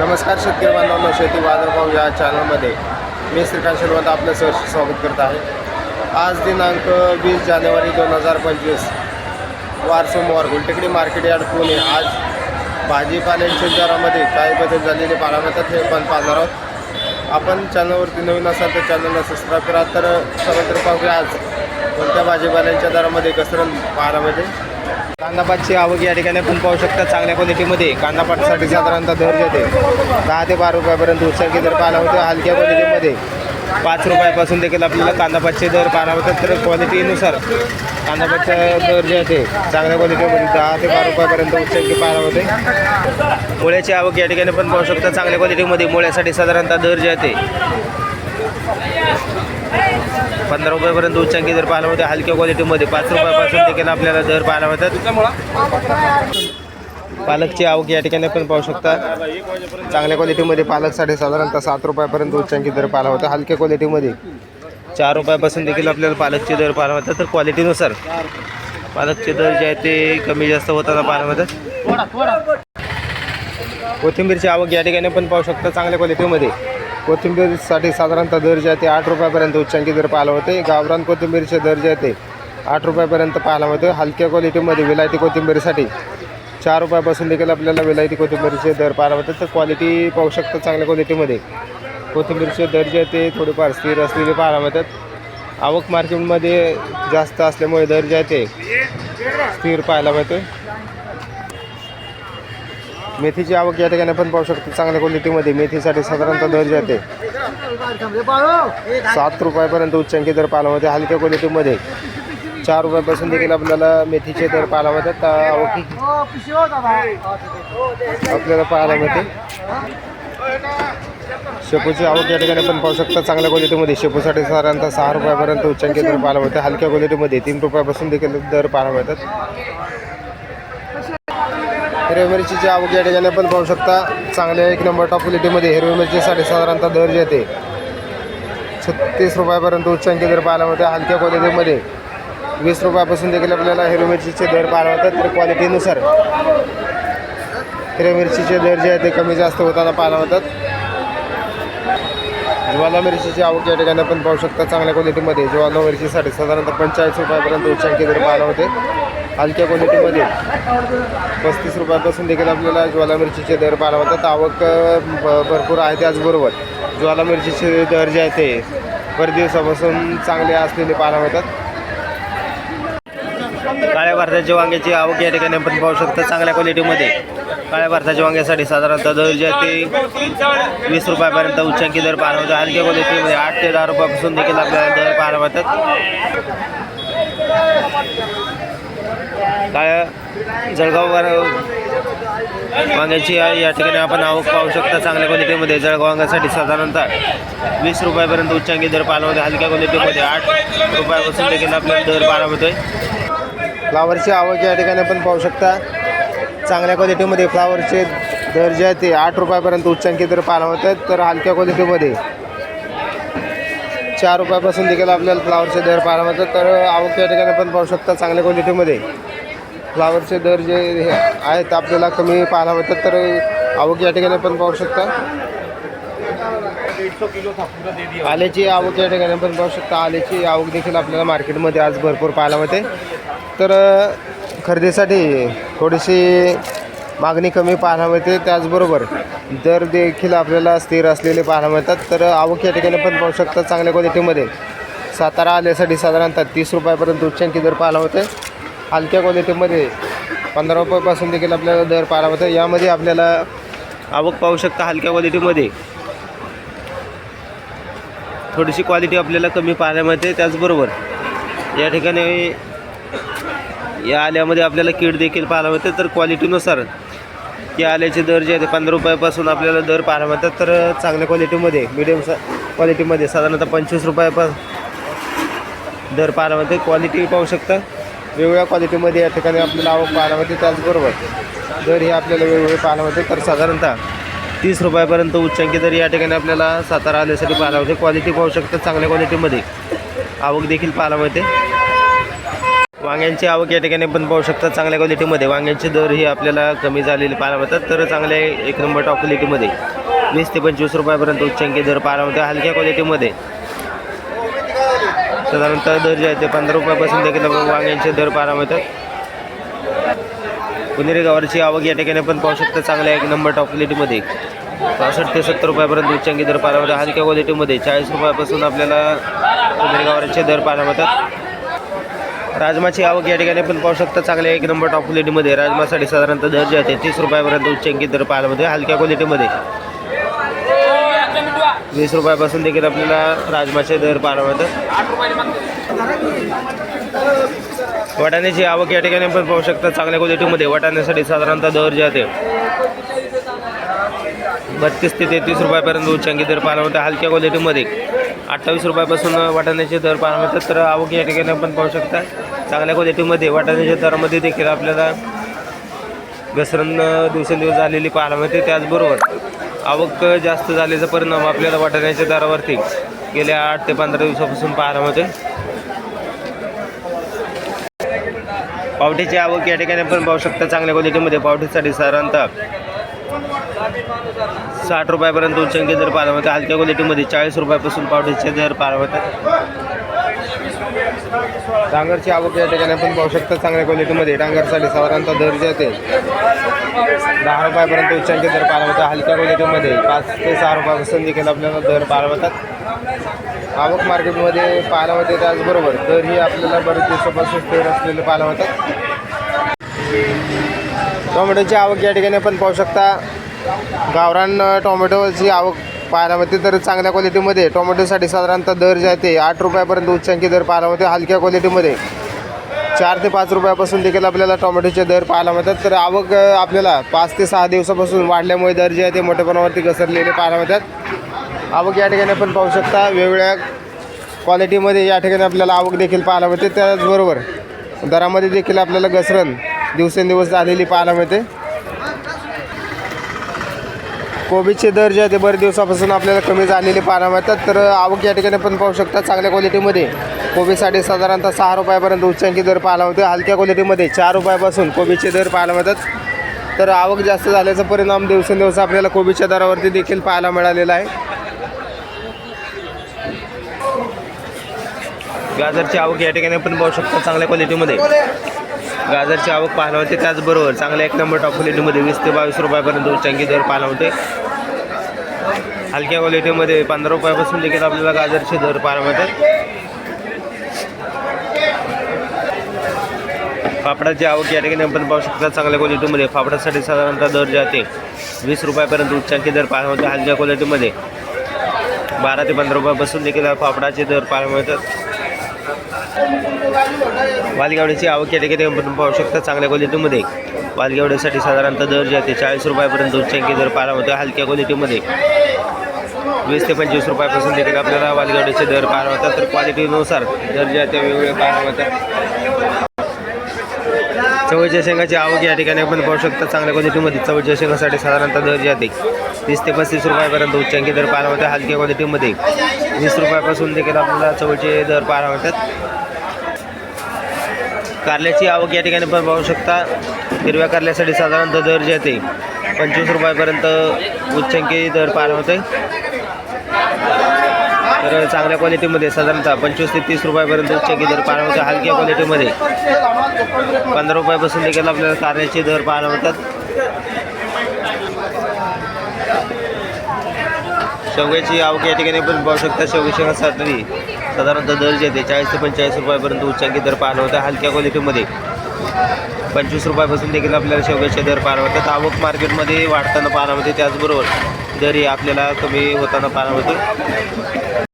नमस्कार शेतकरी बांधवांनो शेती बाजारभाव या चॅनलमध्ये मी श्रीकांत शिरवंत आपलं सहर्ष स्वागत करत आहे. आज दिनांक वीस जानेवारी दोन हजार पंचवीस वार सोमवार गुलटेकडी मार्केट यार्ड पुणे. आज भाजीपाल्यांच्या दरामध्ये काय बदल झालेले पाहायला तर हे पण पाहणार आहोत. आपण चॅनलवरती नवीन असाल तर चॅनलला सबस्क्राईब करा. तर सर्वत्र पाहूया आज कोणत्या भाजीपाल्यांच्या दरामध्ये घसरण पाहायला मिळते. कांदापातची आवक या ठिकाणी आपण पाहू शकता चांगल्या क्वालिटीमध्ये कांदापाटसाठी साधारणतः दर जाते दहा ते बारा रुपयापर्यंत उत्सर्गी दर पाहायला होते हलक्या क्वालिटीमध्ये पाच रुपयापासून देखील आपल्याला कांदापातचे दर पाहायला होतात तर क्वालिटीनुसार कांदापातचा दर जे आहे चांगल्या क्वालिटीमध्ये दहा ते बारा रुपयापर्यंत उत्सर्गी पाहायला होते मुळ्याची आवक या ठिकाणी पण पाहू शकता. चांगल्या क्वालिटीमध्ये मुळ्यासाठी साधारणतः दर जे आहे पंधरा रुपयापर्यंत उच्चांकी दर पाहायला होते हलक्या क्वालिटीमध्ये पाच रुपयापासून देखील आपल्याला दर पाहायला होतात पालकची आवक या ठिकाणी पण पाहू शकता. चांगल्या क्वालिटीमध्ये पालकसाठी साधारणतः सात रुपयापर्यंत उच्चांकी दर पाहायला होता हलक्या क्वालिटीमध्ये चार रुपयापासून देखील आपल्याला पालकचे दर पाहायला मिळतात. तर क्वालिटीनुसार पालकचे दर जे आहेत ते कमी जास्त होताना पाहायला मिळतात. कोथिंबीरची आवक या ठिकाणी पण पाहू शकता चांगल्या क्वालिटीमध्ये कोथिंबीरसाठी साधारणतः दर जे आहे ते आठ रुपयापर्यंत उच्चांकी दर पाहायला होते. गावरान कोथिंबीरचे दर जे आहे ते आठ रुपयापर्यंत पाहायला होते. हलक्या क्वालिटीमध्ये विलायती कोथिंबीरसाठी चार रुपयापासून देखील आपल्याला विलायती कोथिंबीरचे दर पाहायला होते. तर क्वालिटी पाहू शकतो चांगल्या क्वालिटीमध्ये कोथिंबीरचे दर जे आहे ते थोडेफार स्थिर असलेले पाहायला मिळतात. आवक मार्केटमध्ये जास्त असल्यामुळे दर जे आहे ते स्थिर पाहायला मिळते. मेथीची आवक या ठिकाणी पण पाहू शकतो. चांगल्या क्वालिटीमध्ये मेथीसाठी साधारणतः दर जे आहे सात रुपयापर्यंत उच्चांकी दर पाहायला होते हलक्या क्वालिटीमध्ये चार रुपयापासून देखील आपल्याला मेथीचे दर पाहायला मिळतात आवकी आपल्याला पाहायला मिळते. शेपूची आवक या ठिकाणी पण पाहू शकता. चांगल्या क्वालिटीमध्ये शेपूसाठी साधारणतः सहा रुपयापर्यंत उच्चांकी दर पाहायला मिळते हलक्या क्वालिटीमध्ये तीन रुपयापासून देखील दर पाहायला मिळतात हिरवी मिरचीची आवक या ठिकाणी आपण पाहू शकता. चांगल्या एक नंबर टॉप क्वालिटीमध्ये हिरवी मिरचीसाठी साधारणतः दर जे येते छत्तीस रुपयापर्यंत उच्चांकी दर पाहायला मिळते हलक्या क्वालिटीमध्ये वीस रुपयापासून देखील आपल्याला हिरवी मिरचीचे दर पाहायला मिळतात. तर क्वालिटीनुसार हिरव्या मिरचीचे दर जे आहे ते कमी जास्त होताना पाहायला मिळतात. ज्वाला मिरचीची आवक या ठिकाणी आपण पाहू शकता चांगल्या क्वालिटीमध्ये ज्वाला मिरचीसाठी साधारणतः पंचेचाळीस रुपयापर्यंत उच्चांकी दर पाहायला होते हलक्या क्वालिटीमध्ये पस्तीस रुपयापासून देखील आपल्याला ज्वाला मिरचीचे दर पाहायला होतात आवक भरपूर आहे त्याचबरोबर. ज्वाला मिरचीचे दर जे आहे ते परदिवसापासून दिवसापासून चांगले असलेले पाहायला होतात काळ्या भारताच्या वांग्याची आवक या ठिकाणी आपण पाहू शकता चांगल्या क्वालिटीमध्ये काळ्या भारताच्या वांग्यासाठी साधारणतः दर जे आहे ते वीस रुपयापर्यंत उच्चांकी दर पाहायला होतात हलक्या क्वालिटीमध्ये आठ ते दहा रुपयापासून देखील आपल्याला दर पाहायला मिळतात. काळ्या जळगाव वांग्याची या या ठिकाणी आपण आवक पाहू शकता चांगल्या क्वालिटीमध्ये. जळगाव वांग्यासाठी साधारणतः वीस रुपयापर्यंत उच्चांकी दर पाहायला होते हलक्या क्वालिटीमध्ये आठ रुपयापासून देखील आपल्याला दर पाहायला मिळतोय. फ्लावरची आवक या ठिकाणी आपण पाहू शकता. चांगल्या क्वालिटीमध्ये फ्लावरचे दर जे आहे ते आठ रुपयापर्यंत उच्चांकी दर पाहायला आहेत तर हलक्या क्वालिटीमध्ये चार रुपयापासून देखील आपल्याला फ्लावरचे दर पाहायला मिळतात तर आवक या ठिकाणी आपण पाहू शकता चांगल्या क्वालिटीमध्ये. फ्लावरचे दर जे हे आहेत आपल्याला कमी पाहायला मिळतात तर आवक या ठिकाणी पण पाहू शकता. आल्याची आवक या ठिकाणी पण पाहू शकता. आल्याची आवक देखील आपल्याला मार्केटमध्ये आज भरपूर पाहायला मिळते. तर खरेदीसाठी थोडीशी मागणी कमी पाहायला मिळते. त्याचबरोबर दर देखील आपल्याला स्थिर असलेले पाहायला मिळतात. तर आवक या ठिकाणी पण पाहू शकता चांगल्या क्वालिटीमध्ये सातारा आल्यासाठी साधारणतः तीस रुपयापर्यंत उच्चांकी दर पाहायला होते हलक्या क्वालिटीमध्ये पंधरा रुपयापासून देखील आपल्याला दर पाहायला होतं यामध्ये आपल्याला आवक पाहू शकता हलक्या क्वालिटीमध्ये. थोडीशी क्वालिटी आपल्याला कमी पाहायला मिळते त्याचबरोबर या ठिकाणी या आल्यामध्ये आपल्याला कीड देखील पाहायला मिळते. तर क्वालिटीनुसार या आल्याचे दर जे आहे ते पंधरा रुपयापासून आपल्याला दर पाहायला मिळतात. तर चांगल्या क्वालिटीमध्ये मिडियम सा क्वालिटीमध्ये साधारणतः पंचवीस रुपयापासून दर पाहायला मिळते. क्वालिटी पाहू शकता. वेगवेगळ्या क्वालिटीमध्ये या ठिकाणी आपल्याला आवक पाहायला मिळते. त्याचबरोबर दर हे आपल्याला वेगवेगळे पाहायला मिळते. तर साधारणतः तीस रुपयापर्यंत उच्चांकी दर या ठिकाणी आपल्याला सातारा आल्यासाठी पाहायला मिळते. क्वालिटी पाहू शकतात चांगल्या क्वालिटीमध्ये आवक देखील पाहायला मिळते. वांग्यांची आवक या ठिकाणी पण पाहू शकतात चांगल्या क्वालिटीमध्ये वांग्यांचे दर हे आपल्याला कमी झालेले पाहायला मिळतात. तर चांगल्या एक नंबर टॉप क्वालिटीमध्ये वीस ते पंचवीस रुपयापर्यंत उच्चांकी दर पाहायला मिळते. हलक्या क्वालिटीमध्ये साधारणतः दर जे आहे ते पंधरा रुपयापासून देखील वांग्यांचे दर पाहायला मिळतात. पुणेरी गावाची आवक या ठिकाणी पण पाहू शकता चांगल्या एक नंबर टॉप क्वालिटीमध्ये पासष्ट ते सत्तर रुपयापर्यंत उच्चांकी दर पाहायला मिळतात. हलक्या क्वालिटीमध्ये चाळीस रुपयापासून आपल्याला पुणेरी गावाचे दर पाहायला मिळतात. राजमाची आवक या ठिकाणी पण पाहू शकता चांगल्या एक नंबर टॉप क्वालिटीमध्ये राजमासाठी साधारणतः दर जे आहे ते तीस रुपयापर्यंत उच्चांकी दर पाहायला मिळते हलक्या क्वालिटीमध्ये वीस रुपयापासून देखील आपल्याला राजमाचे दर पाहायला मिळतात. वाटाण्याची आवक या ठिकाणी पण पाहू शकता चांगल्या क्वालिटीमध्ये वाटाण्यासाठी साधारणतः दर जे आहे बत्तीस ते तेहतीस रुपयापर्यंत उच्चांकी दर पाहायला मिळतात. हलक्या क्वालिटीमध्ये अठ्ठावीस रुपयापासून वाटाण्याचे दर पाहायला मिळतात. तर आवक या ठिकाणी आपण पाहू शकता चांगल्या क्वालिटीमध्ये वाटाण्याच्या दरामध्ये देखील आपल्याला घसरण दिवसेंदिवस झालेली पाहायला मिळते. त्याचबरोबर आवक जास्त झाल्याचा परिणाम आपल्याला वाटाण्याच्या दरावरती गेल्या आठ ते पंधरा दिवसापासून पाहायला मिळते पावटीची आवक या ठिकाणी आपण पाहू शकता चांगल्या क्वालिटीमध्ये पावटीसाठी साधारणतः साठ रुपयापर्यंत उच्चांकी दर पाहायला मिळतात हलक्या क्वालिटीमध्ये चाळीस रुपयापासून पावटीचे दर पाहायला मिळतात. डांगरची आवक या ठिकाणी आपण पाहू शकता चांगल्या क्वालिटीमध्ये डांगरसाठी साधारणतः दर जे आहे दहा रुपयापर्यंत उच्चांकी दर पाहायला हलक्या क्वालिटीमध्ये पाच ते सहा रुपयापासून देखील आपल्याला दर पाहायला आवक मार्केटमध्ये पाहायला होते त्याचबरोबर दर ही आपल्याला बरेच दिवसापासून स्थिर असलेले पाहायला होतात टोमॅटोची आवक या ठिकाणी आपण पाहू शकता. गावरान टोमॅटोची आवक पाहायला मिळते तर चांगल्या क्वालिटीमध्ये. टोमॅटोसाठी साधारणतः दर जे आहे ते आठ रुपयापर्यंत उच्चांकी दर पाहायला मिळते हलक्या क्वालिटीमध्ये. चार ते पाच रुपयापासून देखील आपल्याला टोमॅटोचे दर पाहायला मिळतात. तर आवक आपल्याला पाच ते सहा दिवसापासून वाढल्यामुळे दर जे आहे ते मोठ्या प्रमाणावरती घसरलेले पाहायला मिळतात. आवक या ठिकाणी आपण पाहू शकता वेगवेगळ्या क्वालिटीमध्ये या ठिकाणी आपल्याला आवक देखील पाहायला मिळते. त्याचबरोबर दरामध्ये देखील आपल्याला घसरण दिवसेंदिवस झालेली पाहायला मिळते. कोबीचे दर जे आहे ते बरेच दिवसापासून आपल्याला कमी झालेले पाहायला मिळतात. तर आवक या ठिकाणी पण पाहू शकता चांगल्या क्वालिटीमध्ये कोबीसाठी साधारणतः सहा रुपयापर्यंत उच्चांकी दर पाहायला होते हलक्या क्वालिटीमध्ये चार रुपयापासून कोबीचे दर पाहायला मिळतात. तर आवक जास्त झाल्याचा परिणाम दिवसेंदिवस आपल्याला कोबीच्या दरावरती देखील पाहायला मिळालेला आहे. गाजरची आवक या ठिकाणी आपण पाहू शकतो चांगल्या क्वालिटीमध्ये. गाजरची आवक पाहायला होते त्याचबरोबर चांगल्या एक नंबर टॉप क्वालिटीमध्ये वीस ते बावीस रुपयापर्यंत उच्चांकी दर पाहायला होते हलक्या क्वालिटीमध्ये पंधरा रुपयापासून देखील आपल्याला गाजरचे दर पाहायला मिळतात. फाफडाची आवक या ठिकाणी आपण पाहू शकता चांगल्या क्वालिटीमध्ये फाफडासाठी साधारणतः दर जे आहे वीस रुपयापर्यंत उच्चांकी दर पाहायला होते हलक्या क्वालिटीमध्ये बारा ते पंधरा रुपयापासून देखील फाफडाचे दर पाहायला मिळतात. वालगावड्याची आवक या ठिकाणी आपण पाहू शकता चांगल्या क्वालिटीमध्ये वालगावड्यासाठी साधारणतः दर जे आहे चाळीस रुपयापर्यंत उच्चांकी दर पाहायला मिळतो हलक्या क्वालिटीमध्ये वीस ते पंचवीस रुपयापासून देखील आपल्याला वालगावड्याचे दर पाहायला होतात तर क्वालिटीनुसार दर जे आहे ते वेगवेगळे पाहायला होतात चवळीच्या शेंगाची आवक या ठिकाणी आपण पाहू शकता. चांगल्या क्वालिटीमध्ये चवळीच्या शेंगासाठी साधारणतः दर जे आहे ते तीस ते पस्तीस रुपयापर्यंत उच्चांकी दर पाहायला होते हलक्या क्वालिटीमध्ये वीस रुपयापासून देखील आपल्याला चवळीचे दर पाहायला मिळतात. कारल्याची आवक या ठिकाणी पण पाहू शकता. हिरव्या कारल्यासाठी साधारणतः दर जे आहे ते पंचवीस रुपयापर्यंत उच्चांकी दर पाहायला होते तर चांगल्या क्वालिटीमध्ये साधारणतः पंचवीस ते तीस रुपयापर्यंत की दर पाहायला होते हलक्या क्वालिटीमध्ये. पंधरा रुपयापासून देखील आपल्याला कारल्याचे दर पाहायला मिळतात. शेवग्याची आवक या ठिकाणी पण पाहू शकता शेवगी साधारणतः दर जे ते चाळीस ते पंचेचाळीस रुपयापर्यंत उच्चांकी दर पाहायला होता हलक्या क्वालिटीमध्ये. पंचवीस रुपयापासून देखील आपल्याला शेवग्याचे दर पाहायला होतात आवक मार्केटमध्ये वाढताना पाहायला होते त्याचबरोबर दरही आपल्याला कमी होताना पाहायला होते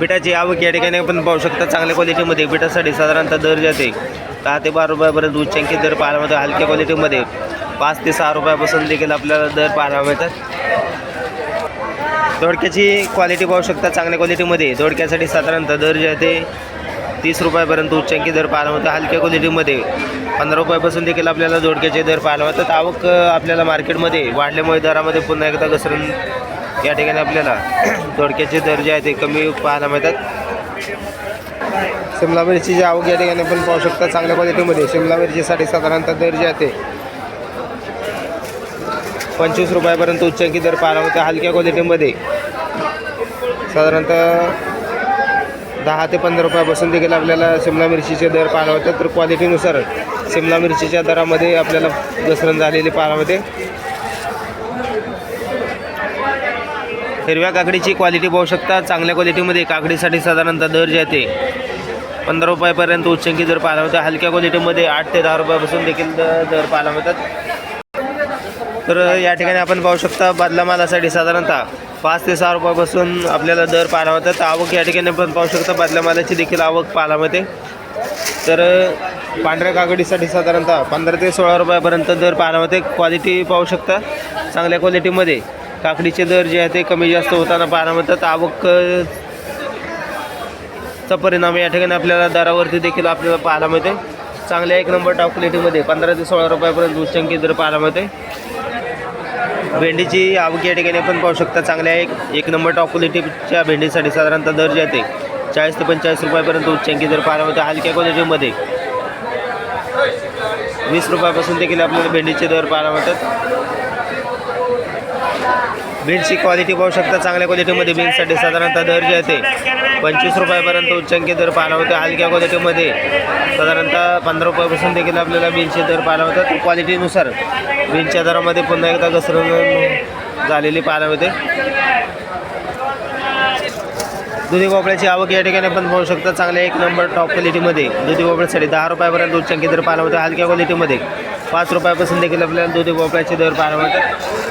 बिटाची आवक या ठिकाणी आपण पाहू शकता चांगल्या क्वालिटीमध्ये बिटासाठी साधारणतः दर जाते दहा ते बारा रुपयापर्यंत उच्चांकी दर पाहायला मिळतो हलक्या क्वालिटीमध्ये पाच ते सहा रुपयापासून देखील आपल्याला दर पाहायला मिळतात. दोडक्याची क्वालिटी पाहू शकता चांगल्या क्वालिटीमध्ये दोडक्यासाठी साधारणतः दर जे आहे ते तीस रुपयापर्यंत उच्चांकी दर पाहायला मिळतो हलक्या क्वालिटीमध्ये पंधरा रुपयापासून देखील आपल्याला दोडक्याचे दर पाहायला मिळतात. आवक आपल्याला मार्केटमध्ये वाढल्यामुळे दरामध्ये पुन्हा एकदा घसरून या ठिकाणी आपल्याला दोडक्याचे दर जे ते कमी पाहायला मिळतात. शिमला मिरचीची आवक या ठिकाणी पण पाहू शकता चांगल्या क्वालिटीमध्ये. शिमला मिरचीसाठी साधारणतः दर जे आहे पंचवीस रुपयापर्यंत उच्चांकी दर पाहायला मिळतो हलक्या क्वालिटीमध्ये. साधारणतः दहा ते पंधरा रुपयापासून देखील आपल्याला शिमला मिरचीचे दर पाहायला होतात तर क्वालिटीनुसार शिमला मिरचीच्या दरामध्ये आपल्याला घसरण झालेली पाहायला मिळते. हिरव्या काकडीची क्वालिटी पाहू शकता. चांगल्या क्वालिटीमध्ये काकडीसाठी साधारणतः दर जे आहे ते पंधरा रुपयापर्यंत उच्चंकी दर पाहायला मिळतात. हलक्या क्वालिटीमध्ये आठ ते दहा रुपयापासून देखील दर पाहायला होतात तर या ठिकाणी आपण पाहू शकता बादला मालासाठी साधारणतः पाच ते सहा रुपयापासून आपल्याला दर पाहायला मिळतात. तर आवक या ठिकाणी आपण पाहू शकता बादल्या मालाची देखील आवक पाहायला मिळते. तर पांढऱ्या काकडीसाठी साधारणतः पंधरा ते सोळा रुपयापर्यंत दर पाहायला होते क्वालिटी पाहू शकता. चांगल्या क्वालिटीमध्ये काकडीचे दर जे आहे ते कमी जास्त होताना पाहायला मिळतात. आवक चा परिणाम या ठिकाणी आपल्याला दरावरती देखील आपल्याला पाहायला मिळते. चांगल्या एक नंबर टॉप क्वालिटीमध्ये पंधरा ते सोळा रुपयापर्यंत उच्चांकी दर पाहायला मिळते. भेंडीची आवक या ठिकाणी आपण पाहू शकता. चांगल्या एक एक नंबर टॉप क्वालिटीच्या भेंडीसाठी साधारणतः दर जे आहे ते चाळीस ते पंचेचाळीस रुपयापर्यंत उच्चांकी दर पाहायला मिळते. हलक्या क्वालिटीमध्ये वीस रुपयापासून देखील आपल्याला भेंडीचे दर पाहायला मिळतात. बीन्सची क्वालिटी पाहू शकता. चांगल्या क्वालिटीमध्ये बीन्ससाठी साधारणतः दर जे आहे ते पंचवीस रुपयापर्यंत उच्चांकी दर पाहायला होते. हलक्या क्वालिटीमध्ये साधारणतः पंधरा रुपयापासून देखील आपल्याला बीन्सचे दर पाहायला होतात. क्वालिटीनुसार बीन्सच्या दरामध्ये पुन्हा एकदा घसरण झालेली पाहायला होते दुधी भोपळ्याची आवक या ठिकाणी पण पाहू शकता. चांगल्या एक नंबर टॉप क्वालिटीमध्ये दुधी भोपळ्यासाठी दहा रुपयापर्यंत उच्चांकी दर पाहायला होते हलक्या क्वालिटीमध्ये पाच रुपयापासून देखील आपल्याला दुधी भोपळ्याचे दर पाहायला होते